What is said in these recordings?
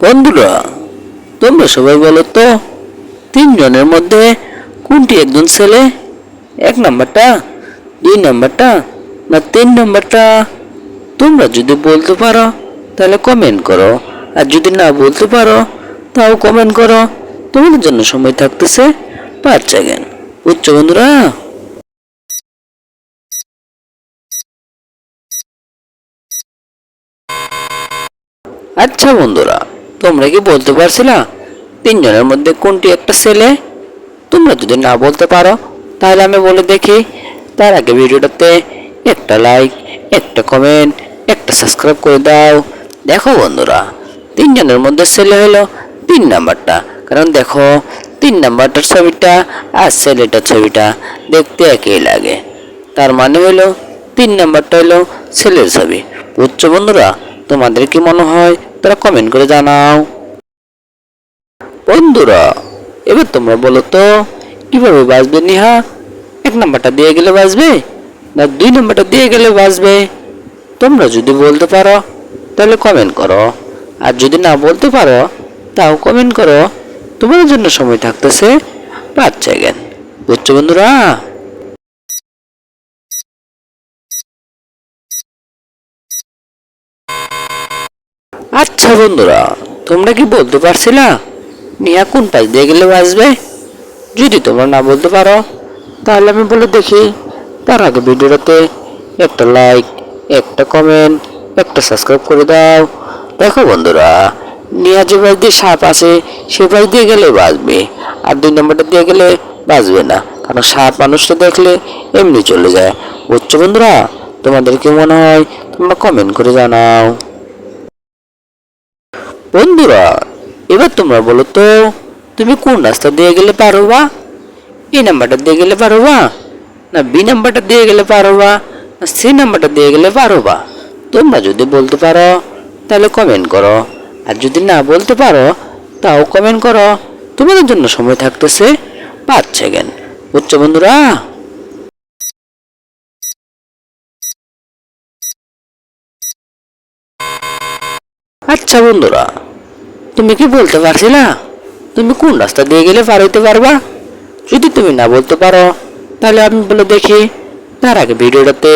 বন্ধুরা, তোমরা সবাই বলো তো, তিনজনের মধ্যে কোনটি একজন ছেলে? এক নাম্বারটা, দুই নাম্বারটা, না তিন নাম্বারটা? তোমরা যদি বলতে পারো, তাহলে কমেন্ট করো। আর যদি না বলতে পারো, তাও কমেন্ট করো। তোমাদের জন্য সময় থাকতেছে পাঁচ সেকেন্ড বুঝছ বন্ধুরা? আচ্ছা বন্ধুরা, তোমরা কি বলতে পারছিলা? তিনজনের মধ্যে কোনটি একটা ছেলে? তোমরা যদি না বলতে পারো, তাহলে আমি বলে দেখি। তার আগে ভিডিওটাতে একটা লাইক একটা কমেন্ট একটা সাবস্ক্রাইব করে দাও। দেখো বন্ধুরা, তিনজনের মধ্যে ছেলে হলো তিন নাম্বারটা। কারণ দেখো, তিন নাম্বারটার ছবিটা আর ছেলেটার ছবিটা দেখতে একই লাগে। তার মানে হলো, তিন নাম্বারটা হলো ছেলের ছবি। বুঝছ বন্ধুরা? তোমাদের কি মনে হয় তারা কমেন্ট করে জানাও। বন্ধুরা, এবার তোমরা বলো তো, কীভাবে বাঁচবে নিহা? এক নাম্বারটা দিয়ে গেলে বাঁচবে, না দুই নাম্বারটা দিয়ে গেলে বাঁচবে? তোমরা যদি বলতে পারো, তাহলে কমেন্ট করো। আর যদি না বলতে পারো, তাও কমেন্ট করো। তোমাদের জন্য সময় থাকতেছে পাঁচ সেকেন্ড বুঝছ বন্ধুরা? আচ্ছা বন্ধুরা, তোমরা কি বলতে পারছিলা? নিয়া কোন পাশ দিয়ে গেলে বাঁচবে যদি তোমরা না বলতে পারো, তাহলে আমি বলে দেখি। তার আগে ভিডিওটাতে একটা লাইক একটা কমেন্ট একটা সাবস্ক্রাইব করে দাও। দেখো বন্ধুরা, নিয়া যে পাশ দিয়ে সাপ আছে, সে পাশ দিয়ে গেলে বাঁচবে। আর দুই নম্বরটা দিয়ে গেলে বাঁচবে না, কারণ সাপ মানুষটা দেখলে এমনি চলে যায়। বুঝছ বন্ধুরা, তোমাদের কি মনে হয়? তোমরা কমেন্ট করে জানাও। বন্ধুরা, এবার তোমরা বলো তো, তুমি কোন রাস্তা দিয়ে গেলে পারো বা এ নাম্বারটা দিয়ে গেলে পারোবা? না বি নাম্বারটা দিয়ে গেলে পারোবা? না সি নাম্বারটা দিয়ে গেলে পারো বা তোমরা যদি বলতে পারো, তাহলে কমেন্ট করো। আর যদি না বলতে পারো, তাও কমেন্ট করো। তোমাদের জন্য সময় থাকতেছে পাঁচ সেকেন্ড বুঝছ বন্ধুরা? আচ্ছা বন্ধুরা তুমি কি বলতে পারছিলা তুমি কোন রাস্তা দিয়ে গেলে পার হইতে পারবা? যদি তুমি না বলতে পারো, তাহলে আমি বলে দেখি। তার আগে ভিডিওটাতে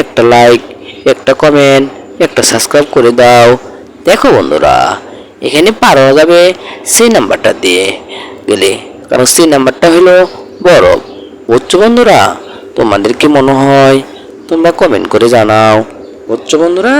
একটা লাইক একটা কমেন্ট একটা সাবস্ক্রাইব করে দাও। দেখো বন্ধুরা, এখানে পার হওয়া যাবে সি নাম্বারটা দিয়ে গেলে। কারণ সি নাম্বারটা হলো বরফ বুঝছ বন্ধুরা, তোমাদের কি মনে হয়? তোমরা কমেন্ট করে জানাও। বুঝছ বন্ধুরা?